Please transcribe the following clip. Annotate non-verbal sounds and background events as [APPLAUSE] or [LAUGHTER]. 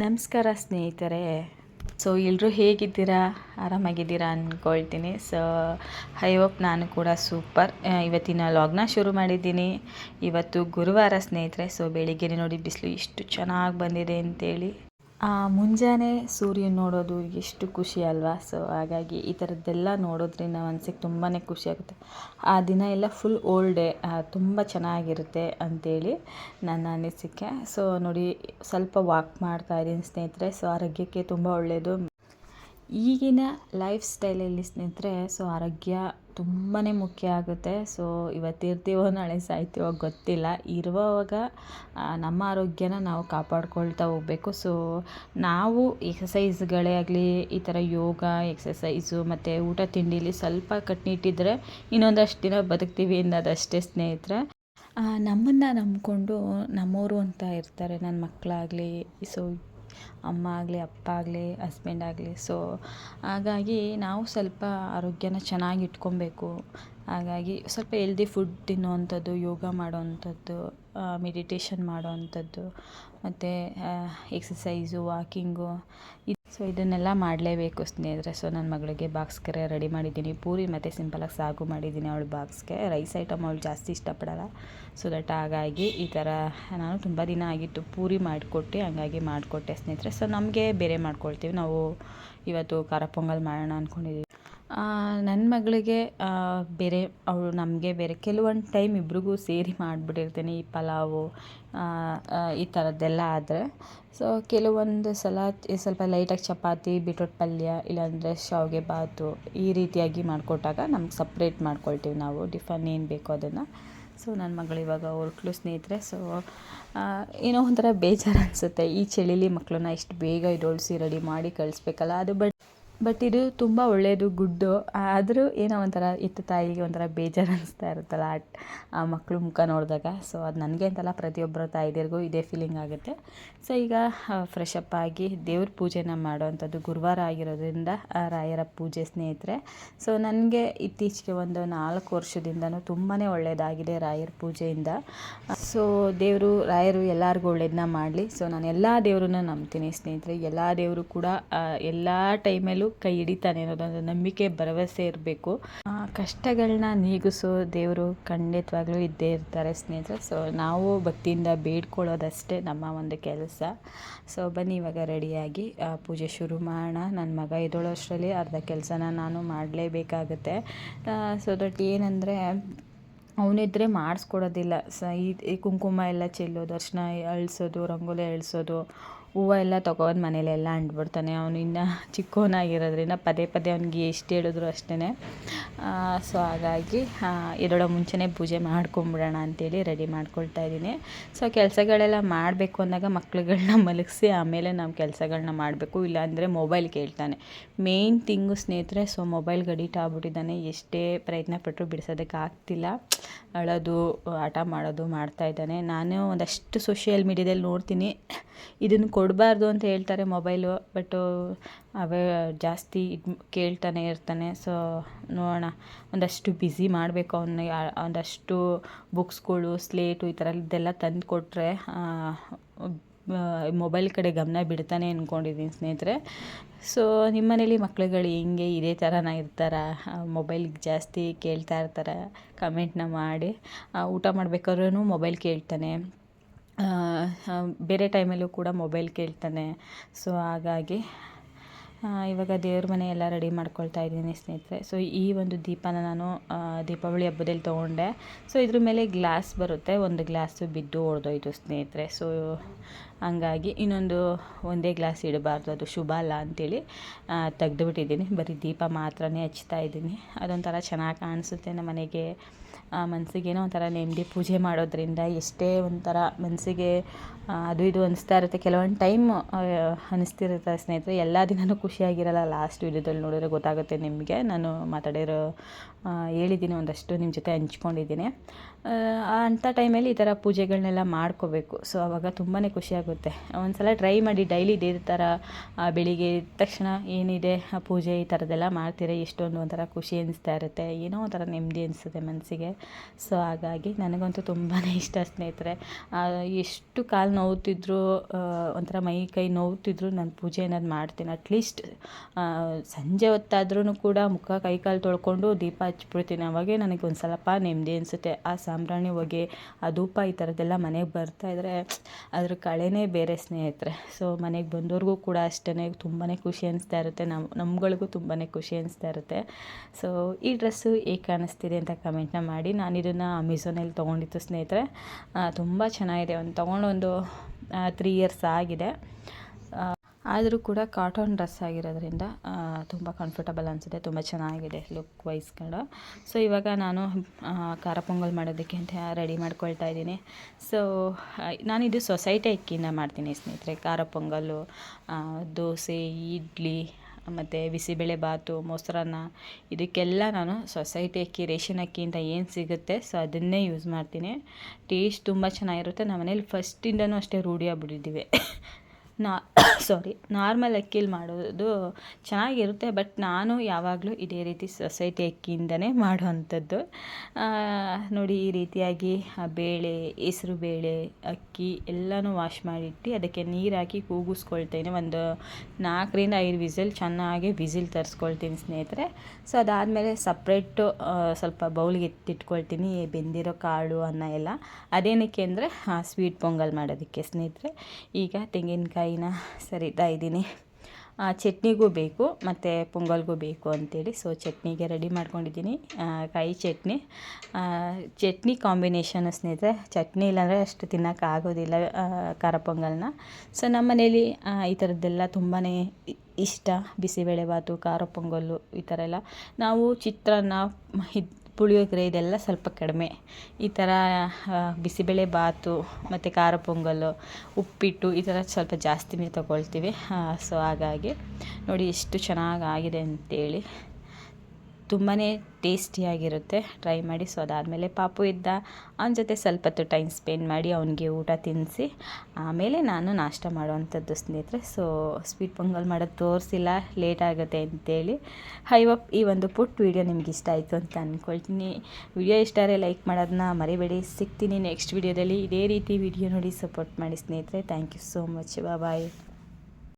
ನಮಸ್ಕಾರ ಸ್ನೇಹಿತರೆ. ಸೊ ಎಲ್ಲರೂ ಹೇಗಿದ್ದೀರಾ? ಆರಾಮಾಗಿದ್ದೀರಾ ಅಂದ್ಕೊಳ್ತೀನಿ ಸೊ ಐ ಹೋಪ್ ನಾನು ಕೂಡ ಸೂಪರ್ ಇವತ್ತಿನ ಲಾಗ್ನ ಶುರು ಮಾಡಿದ್ದೀನಿ. ಇವತ್ತು ಗುರುವಾರ ಸ್ನೇಹಿತರೆ. ಸೊ ಬೆಳಿಗ್ಗೆ ನೋಡಿ ಬಿಸಿಲು ಇಷ್ಟು ಚೆನ್ನಾಗಿ ಬಂದಿದೆ ಅಂತೇಳಿ. ಮುಂಜಾನೆ ಸೂರ್ಯನ ನೋಡೋದು ಎಷ್ಟು ಖುಷಿ ಅಲ್ವಾ? ಸೊ ಹಾಗಾಗಿ ಈ ಥರದ್ದೆಲ್ಲ ನೋಡೋದ್ರಿಂದ ಮನಸ್ಸಿಗೆ ತುಂಬಾ ಖುಷಿ ಆಗುತ್ತೆ. ಆ ದಿನ ಎಲ್ಲ ಫುಲ್ ಓಲ್ಡ್ ಡೇ ತುಂಬ ಚೆನ್ನಾಗಿರುತ್ತೆ ಅಂತೇಳಿ ನನ್ನ ಅನಿಸಿಕೆ. ಸೊ ನೋಡಿ, ಸ್ವಲ್ಪ ವಾಕ್ ಮಾಡ್ತಾ ಇದ್ದೀನಿ ಸ್ನೇಹಿತರೆ. ಸೊ ಆರೋಗ್ಯಕ್ಕೆ ತುಂಬ ಒಳ್ಳೆಯದು ಈಗಿನ ಲೈಫ್ ಸ್ಟೈಲಲ್ಲಿ ಸ್ನೇಹಿತರೆ ಸೊ ಆರೋಗ್ಯ ತುಂಬಾ ಮುಖ್ಯ ಆಗುತ್ತೆ. ಸೊ ಇವತ್ತಿರ್ತೀವೋ ನಾಳೆ ಸಾಯ್ತೀವೋ ಗೊತ್ತಿಲ್ಲ. ಇರುವಾಗ ನಮ್ಮ ಆರೋಗ್ಯನ ನಾವು ಕಾಪಾಡ್ಕೊಳ್ತಾ ಹೋಗಬೇಕು. ಸೊ ನಾವು ಎಕ್ಸಸೈಸ್ಗಳೇ ಆಗಲಿ, ಈ ಥರ ಯೋಗ ಎಕ್ಸಸೈಸು ಮತ್ತು ಊಟ ತಿಂಡಿಲಿ ಸ್ವಲ್ಪ ಕಟ್ನಿಟ್ಟಿದ್ರೆ ಇನ್ನೊಂದಷ್ಟು ದಿನ ಬದುಕ್ತೀವಿ ಅನ್ನೋದಷ್ಟೇ ಸ್ನೇಹಿತರೆ. ನಮ್ಮನ್ನು ನಂಬಿಕೊಂಡು ನಮ್ಮವರು ಅಂತ ಇರ್ತಾರೆ. ನನ್ನ ಮಕ್ಕಳಾಗಲಿ ಸೊ ಅಮ್ಮ ಆಗಲಿ, ಅಪ್ಪ ಆಗಲಿ ಹಸ್ಬೆಂಡ್ ಆಗಲಿ. ಸೊ ಹಾಗಾಗಿ ನಾವು ಸ್ವಲ್ಪ ಆರೋಗ್ಯನ ಚೆನ್ನಾಗಿ ಇಟ್ಕೊಬೇಕು. ಹಾಗಾಗಿ ಸ್ವಲ್ಪ ಎಲ್ದಿ ಫುಡ್ ತಿನ್ನುವಂಥದ್ದು, ಯೋಗ ಮಾಡೋವಂಥದ್ದು ಮೆಡಿಟೇಷನ್ ಮಾಡೋವಂಥದ್ದು, ಮತ್ತು ಎಕ್ಸಸೈಸು ವಾಕಿಂಗು ಸೊ ಇದನ್ನೆಲ್ಲ ಮಾಡಲೇಬೇಕು ಸ್ನೇಹಿತರೆ. ಸೊ ನನ್ನ ಮಗಳಿಗೆ ಬಾಕ್ಸ್ಗೆ ರೆಡಿ ಮಾಡಿದ್ದೀನಿ. ಪೂರಿ ಮತ್ತು ಸಿಂಪಲಾಗಿ ಸಾಗು ಮಾಡಿದ್ದೀನಿ ಅವಳು ಬಾಕ್ಸ್ಗೆ ರೈಸ್ ಐಟಮ್ ಅವಳು ಜಾಸ್ತಿ ಇಷ್ಟಪಡಲ್ಲ. ಸೊ ದಟ್ ಹಾಗಾಗಿ ಈ ಥರ ನಾನು ತುಂಬ ದಿನ ಆಗಿತ್ತು ಪೂರಿ ಮಾಡಿಕೊಟ್ಟು ಹಂಗಾಗಿ ಮಾಡಿಕೊಟ್ಟೆ ಸ್ನೇಹಿತರೆ. ಸೊ ನಮಗೆ ಬೇರೆ ಮಾಡ್ಕೊಳ್ತೀವಿ. ನಾವು ಇವತ್ತು ಖಾರ ಪೊಂಗಲ್ ಮಾಡೋಣ ಅಂದ್ಕೊಂಡಿದ್ದೀವಿ ನನ್ನ ಮಗಳಿಗೆ ಬೇರೆ ಅವಳು ನಮಗೆ ಬೇರೆ ಕೆಲವೊಂದು ಟೈಮ್ ಇಬ್ರಿಗೂ ಸೇರಿ ಮಾಡಿಬಿಟ್ಟಿರ್ತೀನಿ, ಈ ಪಲಾವು ಈ ಥರದ್ದೆಲ್ಲ ಆದರೆ. ಸೊ ಕೆಲವೊಂದು ಸಲ ಸ್ವಲ್ಪ ಲೈಟಾಗಿ ಚಪಾತಿ ಬೀಟ್ರೋಟ್ ಪಲ್ಯ, ಇಲ್ಲಾಂದರೆ ಶಾವಿಗೆ ಬಾತು, ಈ ರೀತಿಯಾಗಿ ಮಾಡಿಕೊಟ್ಟಾಗ ನಮ್ಗೆ ಸಪ್ರೇಟ್ ಮಾಡ್ಕೊಳ್ತೀವಿ ನಾವು, ಟಿಫನ್ ಏನು ಬೇಕೋ ಅದನ್ನು. ಸೊ ನನ್ನ ಮಗಳು ಇವಾಗ ಹೊರಟ್ಲು ಸ್ನೇಹಿತರೆ ಸೊ ಏನೋ ಒಂಥರ ಬೇಜಾರು ಅನಿಸುತ್ತೆ. ಈ ಚಳಿಲಿ ಮಕ್ಕಳನ್ನ ಇಷ್ಟು ಬೇಗ ಎದ್ದೊಳಿಸಿ ರೆಡಿ ಮಾಡಿ ಕಳಿಸ್ಬೇಕಲ್ಲ, ಅದು ಬಟ್ ಬಟ್ ಇದು ತುಂಬ ಒಳ್ಳೆಯದು ಗುಡ್ಡು. ಆದರೂ ಏನೋ ಒಂಥರ ಇತ್ತು ತಾಯಿಗೆ ಒಂಥರ ಬೇಜಾರು ಅನಿಸ್ತಾ ಇರುತ್ತಲ್ಲ ಆ ಮಕ್ಕಳು ಮುಖ ನೋಡಿದಾಗ. ಸೊ ಅದು ನನಗೆ ಅಂತಲ್ಲ ಪ್ರತಿಯೊಬ್ಬರ ತಾಯಿದಿರಿಗೂ ಇದೇ ಫೀಲಿಂಗ್ ಆಗುತ್ತೆ. ಸೊ ಈಗ ಫ್ರೆಶ್ ಅಪ್ ಆಗಿ ದೇವ್ರ ಪೂಜೆನ ಮಾಡೋವಂಥದ್ದು ಗುರುವಾರ ಆಗಿರೋದ್ರಿಂದ ರಾಯರ ಪೂಜೆ ಸ್ನೇಹಿತರೆ. ಸೊ ನನಗೆ ಇತ್ತೀಚೆಗೆ ಒಂದು ನಾಲ್ಕು ವರ್ಷದಿಂದನೂ ತುಂಬಾ ಒಳ್ಳೆಯದಾಗಿದೆ ರಾಯರ ಪೂಜೆಯಿಂದ. ಸೊ ದೇವರು, ರಾಯರು ಎಲ್ಲರಿಗೂ ಒಳ್ಳೇದನ್ನ ಮಾಡಲಿ. ಸೊ ನಾನು ಎಲ್ಲ ದೇವ್ರನ್ನ ನಂಬ್ತೀನಿ ಸ್ನೇಹಿತರೆ. ಎಲ್ಲ ದೇವರು ಕೂಡ ಎಲ್ಲ ಟೈಮಲ್ಲೂ ಕೈ ಹಿಡಿತಾನೆ ಅನ್ನೋದೊಂದು ನಂಬಿಕೆ, ಭರವಸೆ ಇರಬೇಕು. ಕಷ್ಟಗಳನ್ನ ನೀಗಿಸೋ ದೇವರು ಖಂಡಿತವಾಗ್ಲೂ ಇದ್ದೇ ಇರ್ತಾರೆ ಸ್ನೇಹಿತರೆ. ಸೊ ನಾವು ಭಕ್ತಿಯಿಂದ ಬೇಡ್ಕೊಳ್ಳೋದಷ್ಟೇ ನಮ್ಮ ಒಂದು ಕೆಲಸ. ಸೊ ಬನ್ನಿ ಇವಾಗ ರೆಡಿಯಾಗಿ ಪೂಜೆ ಶುರು ಮಾಡೋಣ. ನನ್ನ ಮಗ ಎದ್ದೊಳೋಷ್ಟರಲ್ಲಿ ಅರ್ಧ ಕೆಲಸನ ನಾನು ಮಾಡಲೇಬೇಕಾಗುತ್ತೆ. ಸೊ ದಟ್ ಏನಂದರೆ ಅವನಿದ್ರೆ ಮಾಡಿಸ್ಕೊಡೋದಿಲ್ಲ. ಸ, ಈ ಕುಂಕುಮ ಎಲ್ಲ ಚೆಲ್ಲೋದು ಅರ್ಶಿನ ಅಳಿಸೋದು, ರಂಗೋಲಿ ಅಳಿಸೋದು ಹೂವು ಎಲ್ಲ ತೊಗೊಂಡು ಮನೇಲೆಲ್ಲ ಅಂಟ್ಬಿಡ್ತಾನೆ. ಅವನು ಇನ್ನು ಚಿಕ್ಕವನಾಗಿರೋದ್ರಿಂದ ಪದೇ ಪದೇ ಅವನಿಗೆ ಎಷ್ಟು ಹೇಳಿದ್ರು ಅಷ್ಟೇ ಸೊ ಹಾಗಾಗಿ ಇದರೊಳ ಮುಂಚೆನೇ ಪೂಜೆ ಮಾಡ್ಕೊಂಬಿಡೋಣ ಅಂತೇಳಿ ರೆಡಿ ಮಾಡ್ಕೊಳ್ತಾ ಇದ್ದೀನಿ. ಸೊ ಕೆಲಸಗಳೆಲ್ಲ ಮಾಡಬೇಕು ಅಂದಾಗ ಮಕ್ಳುಗಳನ್ನ ಮಲಗಿಸಿ ಆಮೇಲೆ ನಾವು ಕೆಲಸಗಳನ್ನ ಮಾಡಬೇಕು. ಇಲ್ಲಾಂದರೆ ಮೊಬೈಲ್ ಕೇಳ್ತಾನೆ. ಮೇಯ್ನ್ ತಿಂಗು ಸ್ನೇಹಿತರೆ, ಸೊ ಮೊಬೈಲ್ ಗಡಿಟ್ ಆಗ್ಬಿಟ್ಟಿದ್ದಾನೆ. ಎಷ್ಟೇ ಪ್ರಯತ್ನ ಪಟ್ಟರು ಬಿಡಿಸೋದಕ್ಕೆ ಆಗ್ತಿಲ್ಲ. ಅಳೋದು ಆಟ ಮಾಡೋದು ಮಾಡ್ತಾ ಇದ್ದಾನೆ. ನಾನು ಒಂದಷ್ಟು ಸೋಷಿಯಲ್ ಮೀಡ್ಯಾದಲ್ಲಿ ನೋಡ್ತೀನಿ. ಇದನ್ನು ಕೊಡಬಾರ್ದು ಅಂತ ಹೇಳ್ತಾರೆ ಮೊಬೈಲು ಬಟ್ಟು ಅವೇ ಜಾಸ್ತಿ ಇದು ಕೇಳ್ತಾನೆ ಇರ್ತಾನೆ. ಸೊ ನೋಡೋಣ. ಒಂದಷ್ಟು ಬ್ಯುಸಿ ಮಾಡಬೇಕು ಅವನಿಗೆ ಒಂದಷ್ಟು ಬುಕ್ಸ್ಗಳು ಸ್ಲೇಟು ಈ ಥರದ್ದೆಲ್ಲ ತಂದು ಕೊಟ್ಟರೆ ಮೊಬೈಲ್ ಕಡೆ ಗಮನ ಬಿಡ್ತಾನೆ ಅಂದ್ಕೊಂಡಿದ್ದೀನಿ ಸ್ನೇಹಿತರೆ. ಸೊ ನಿಮ್ಮ ಮನೇಲಿ ಮಕ್ಳುಗಳು ಹಿಂಗೆ ಇದೇ ಥರನ ಇರ್ತಾರ? ಮೊಬೈಲ್ಗೆ ಜಾಸ್ತಿ ಕೇಳ್ತಾ ಇರ್ತಾರೆ? ಕಮೆಂಟ್ನ ಮಾಡಿ. ಊಟ ಮಾಡಬೇಕಾದ್ರೂ ಮೊಬೈಲ್ ಕೇಳ್ತಾನೆ. ಬೇರೆ ಟೈಮಲ್ಲೂ ಕೂಡ ಮೊಬೈಲ್ ಕೇಳ್ತಾನೆ. ಸೊ ಹಾಗಾಗಿ ಇವಾಗ ದೇವ್ರ ಮನೆ ಎಲ್ಲ ರೆಡಿ ಮಾಡ್ಕೊಳ್ತಾ ಇದ್ದೀನಿ ಸ್ನೇಹಿತರೆ. ಸೊ ಈ ಒಂದು ದೀಪನ ನಾನು ದೀಪಾವಳಿ ಹಬ್ಬದಲ್ಲಿ ತೊಗೊಂಡೆ. ಸೊ ಇದ್ರ ಮೇಲೆ ಗ್ಲಾಸ್ ಬರುತ್ತೆ. ಒಂದು ಗ್ಲಾಸು ಬಿದ್ದು ಹೊಡೆದೋಯ್ತು ಸ್ನೇಹಿತರೆ. ಸೊ ಹಂಗಾಗಿ ಇನ್ನೊಂದು ಒಂದೇ ಗ್ಲಾಸ್ ಇಡಬಾರ್ದು, ಅದು ಶುಭ ಅಲ್ಲ ಅಂತೇಳಿ ತೆಗೆದು ಬಿಟ್ಟಿದ್ದೀನಿ ಬರೀ ದೀಪ ಮಾತ್ರನೇ ಹಚ್ತಾ ಇದ್ದೀನಿ. ಅದೊಂಥರ ಚೆನ್ನಾಗಿ ಕಾಣಿಸುತ್ತೆ ನಮ್ಮ ಮನೆಗೆ. ಮನಸ್ಸಿಗೇನೋ ಒಂಥರ ನೆಮ್ಮದಿ ಪೂಜೆ ಮಾಡೋದ್ರಿಂದ ಎಷ್ಟೇ ಒಂಥರ ಮನಸ್ಸಿಗೆ ಅದು ಇದು ಅನಿಸ್ತಾ ಇರುತ್ತೆ. ಕೆಲವೊಂದು ಟೈಮ್ ಅನಿಸ್ತಿರುತ್ತೆ ಸ್ನೇಹಿತರೆ. ಎಲ್ಲ ದಿನವೂ ಖುಷಿಯಾಗಿರಲ್ಲ. ಲಾಸ್ಟ್ ವಿಡಿಯೋದಲ್ಲಿ ನೋಡಿದ್ರೆ ಗೊತ್ತಾಗುತ್ತೆ ನಿಮಗೆ. ನಾನು ಮಾತಾಡಿರೋ ಹೇಳಿದ್ದೀನಿ, ಒಂದಷ್ಟು ನಿಮ್ಮ ಜೊತೆ ಹಂಚ್ಕೊಂಡಿದ್ದೀನಿ. ಅಂಥ ಟೈಮಲ್ಲಿ ಈ ಥರ ಪೂಜೆಗಳನ್ನೆಲ್ಲ ಮಾಡ್ಕೋಬೇಕು. ಸೊ, ಅವಾಗ ತುಂಬಾ ಖುಷಿಯಾಗುತ್ತೆ. ಆಗುತ್ತೆ. ಒಂದ್ಸಲ ಟ್ರೈ ಮಾಡಿ ಡೈಲಿ ಇದೇ ಥರ ಬೆಳಿಗ್ಗೆ ತಕ್ಷಣ ಏನಿದೆ ಪೂಜೆ ಈ ಥರದ್ದೆಲ್ಲ ಮಾಡ್ತೀರ, ಎಷ್ಟೊಂದು ಒಂಥರ ಖುಷಿ ಅನಿಸ್ತಾ ಇರುತ್ತೆ. ಏನೋ ಒಂಥರ ನೆಮ್ಮದಿ ಅನಿಸುತ್ತೆ ಮನಸ್ಸಿಗೆ. ಸೊ ಹಾಗಾಗಿ ನನಗಂತೂ ತುಂಬಾ ಇಷ್ಟ ಸ್ನೇಹಿತರೆ. ಎಷ್ಟು ಕಾಲು ನೋವುತ್ತಿದ್ರು ಒಂಥರ ಮೈ ಕೈ ನೋವ್ತಿದ್ರು, ನಾನು ಪೂಜೆ ಅನ್ನೋದು ಮಾಡ್ತೀನಿ. ಅಟ್ಲೀಸ್ಟ್ ಸಂಜೆ ಹೊತ್ತಾದ್ರೂ ಕೂಡ ಮುಖ ಕೈ ಕಾಲು ತೊಳ್ಕೊಂಡು ದೀಪ ಹಚ್ಬಿಡ್ತೀನಿ. ಅವಾಗೆ ನನಗೆ ಒಂದು ಸ್ವಲ್ಪ ನೆಮ್ಮದಿ ಅನಿಸುತ್ತೆ. ಆ ಸಾಂಬ್ರಾಣಿ ಹೊಗೆ, ಆ ಧೂಪ ಈ ಥರದ್ದೆಲ್ಲ ಮನೆಗೆ ಬರ್ತಾ ಇದ್ರೆ, ಅದ್ರ ಕಳೆನೇ ಬೇರೆ ಸ್ನೇಹಿತರೆ. ಸೊ ಮನೆಗೆ ಬಂದವ್ರಿಗೂ ಕೂಡ ಅಷ್ಟೇ ತುಂಬಾ ಖುಷಿ ಅನಿಸ್ತಾ ಇರುತ್ತೆ. ನಮ್ಮ ನಮ್ಗಳಿಗೂ ತುಂಬಾ ಖುಷಿ ಅನಿಸ್ತಾ ಇರುತ್ತೆ. ಸೊ ಈ ಡ್ರೆಸ್ಸು ಹೇಗೆ ಕಾಣಿಸ್ತಿದೆ ಅಂತ ಕಮೆಂಟ್ನ ಮಾಡಿ. ನಾನು ಇದನ್ನು ಅಮೆಝಾನಲ್ಲಿ ತೊಗೊಂಡಿತ್ತು ಸ್ನೇಹಿತರೆ. ತುಂಬ ಚೆನ್ನಾಗಿದೆ. ಒಂದು ತೊಗೊಂಡೊಂದು ತ್ರೀ ಇಯರ್ಸ್ ಆಗಿದೆ. ಆದರೂ ಕೂಡ ಕಾಟನ್ ಡ್ರೆಸ್ ಆಗಿರೋದ್ರಿಂದ ತುಂಬ ಕಂಫರ್ಟಬಲ್ ಅನಿಸುತ್ತೆ. ತುಂಬ ಚೆನ್ನಾಗಿದೆ ಲುಕ್ ವೈಸ್ ಕೂಡ. ಸೊ ಇವಾಗ ನಾನು ಖಾರ ಪೊಂಗಲ್ ಮಾಡೋದಕ್ಕೆ ಅಂತ ರೆಡಿ ಮಾಡ್ಕೊಳ್ತಾ ಇದ್ದೀನಿ. ಸೊ ನಾನಿದು ಸೊಸೈಟಿ ಅಕ್ಕಿಯಿಂದ ಮಾಡ್ತೀನಿ ಸ್ನೇಹಿತರೆ. ಖಾರ ಪೊಂಗಲ್ಲು ದೋಸೆ, ಇಡ್ಲಿ, ಮತ್ತು ಬಿಸಿಬೇಳೆ ಬಾತು, ಮೊಸರನ್ನ, ಇದಕ್ಕೆಲ್ಲ ನಾನು ಸೊಸೈಟಿ ಅಕ್ಕಿ, ರೇಷನ್ ಅಕ್ಕಿಯಿಂದ ಏನು ಸಿಗುತ್ತೆ ಸೊ ಅದನ್ನೇ ಯೂಸ್ ಮಾಡ್ತೀನಿ. ಟೇಸ್ಟ್ ತುಂಬ ಚೆನ್ನಾಗಿರುತ್ತೆ. ನಮ್ಮ ಮನೇಲಿ ಫಸ್ಟಿಂದನೂ ಅಷ್ಟೇ ರೂಢಿ ಆಗ್ಬಿಟ್ಟಿದ್ದೀವಿ ನಾ ಸಾರಿ ನಾರ್ಮಲ್ ಅಕ್ಕಿಲಿ ಮಾಡೋದು ಚೆನ್ನಾಗಿರುತ್ತೆ ಬಟ್ ನಾನು ಯಾವಾಗಲೂ ಇದೇ ರೀತಿ ಸೊಸೈಟಿ ಅಕ್ಕಿಯಿಂದನೇ [LAUGHS] ಮಾಡುವಂಥದ್ದು. ನೋಡಿ, ಈ ರೀತಿಯಾಗಿ ಬೇಳೆ, ಹೆಸ್ರು ಬೇಳೆ, ಅಕ್ಕಿ ಎಲ್ಲನೂ ವಾಶ್ ಮಾಡಿಟ್ಟು ಅದಕ್ಕೆ ನೀರು ಹಾಕಿ ಕೂಗಿಸ್ಕೊಳ್ತೇನೆ. ಒಂದು ನಾಲ್ಕರಿಂದ ಐದು ವಿಸಿಲ್ ಚೆನ್ನಾಗಿ ವಿಸಿಲ್ ತರಿಸ್ಕೊಳ್ತೀನಿ ಸ್ನೇಹಿತರೆ. ಸೊ ಅದಾದಮೇಲೆ ಸಪ್ರೇಟು ಸ್ವಲ್ಪ ಬೌಲ್ಗೆ ಎತ್ತಿಟ್ಕೊಳ್ತೀನಿ ಬೆಂದಿರೋ ಕಾಳು, ಅನ್ನ ಎಲ್ಲ. ಅದೇನಕ್ಕೆ ಅಂದರೆ ಸ್ವೀಟ್ ಪೊಂಗಲ್ ಮಾಡೋದಕ್ಕೆ ಸ್ನೇಹಿತರೆ. ಈಗ ತೆಂಗಿನಕಾಯಿನ ಸರಿತಾ ಇದ್ದೀನಿ. ಚಟ್ನಿಗೂ ಬೇಕು, ಮತ್ತು ಪೊಂಗಲ್ಗೂ ಬೇಕು ಅಂತೇಳಿ. ಸೊ ಚಟ್ನಿಗೆ ರೆಡಿ ಮಾಡ್ಕೊಂಡಿದ್ದೀನಿ. ಕಾಯಿ ಚಟ್ನಿ. ಚಟ್ನಿ ಕಾಂಬಿನೇಷನು ಸ್ನೇಹಿತರೆ, ಚಟ್ನಿ ಇಲ್ಲಾಂದರೆ ಅಷ್ಟು ತಿನ್ನೋಕ್ಕಾಗೋದಿಲ್ಲ ಖಾರ ಪೊಂಗಲ್ನ. ಸೊ ನಮ್ಮ ಮನೇಲಿ ಈ ಥರದ್ದೆಲ್ಲ ತುಂಬಾ ಇಷ್ಟ. ಬಿಸಿಬೇಳೆಬಾತು ಖಾರ ಪೊಂಗಲ್ಲು ಈ ಥರ ಎಲ್ಲ. ನಾವು ಚಿತ್ರಾನ್ನ ಪುಳಿಯೋಗರೆ ಇದೆಲ್ಲ ಸ್ವಲ್ಪ ಕಡಿಮೆ. ಈ ಥರ ಬಿಸಿಬೇಳೆ ಬಾತು, ಮತ್ತು ಖಾರ ಪೊಂಗಲ್ಲು ಉಪ್ಪಿಟ್ಟು ಈ ಥರ ಸ್ವಲ್ಪ ಜಾಸ್ತಿನೇ ತೊಗೊಳ್ತೀವಿ. ಸೊ ಹಾಗಾಗಿ ನೋಡಿ ಎಷ್ಟು ಚೆನ್ನಾಗಿ ಆಗಿದೆ ಅಂತೇಳಿ. ತುಂಬಾ ಟೇಸ್ಟಿಯಾಗಿರುತ್ತೆ. ಟ್ರೈ ಮಾಡಿ ಸೊ ಅದಾದಮೇಲೆ ಪಾಪು ಇದ್ದ ಅವನ ಜೊತೆ ಸ್ವಲ್ಪ ಹೊತ್ತು ಟೈಮ್ ಸ್ಪೆಂಡ್ ಮಾಡಿ ಅವನಿಗೆ ಊಟ ತಿನ್ನಿಸಿ ಆಮೇಲೆ ನಾನು ನಾಷ್ಟ ಮಾಡುವಂಥದ್ದು ಸ್ನೇಹಿತರೆ. ಸೊ ಸ್ವೀಟ್ ಪೊಂಗಲ್ ಮಾಡೋದು ತೋರಿಸಿಲ್ಲ ಲೇಟ್ ಆಗುತ್ತೆ ಅಂತೇಳಿ. ಐ ಹೋಪ್ ಈ ಒಂದು ಪುಟ್ ವೀಡಿಯೋ ನಿಮ್ಗೆ ಇಷ್ಟ ಆಯಿತು ಅಂತ ಅಂದ್ಕೊಳ್ತೀನಿ ವಿಡಿಯೋ ಆದರೆ ಲೈಕ್ ಮಾಡೋದನ್ನ ಮರಿಬೇಡಿ. ಸಿಗ್ತೀನಿ ನೆಕ್ಸ್ಟ್ ವಿಡಿಯೋದಲ್ಲಿ ಇದೇ ರೀತಿ ವಿಡಿಯೋ ನೋಡಿ ಸಪೋರ್ಟ್ ಮಾಡಿ ಸ್ನೇಹಿತರೆ. Thank you so much bye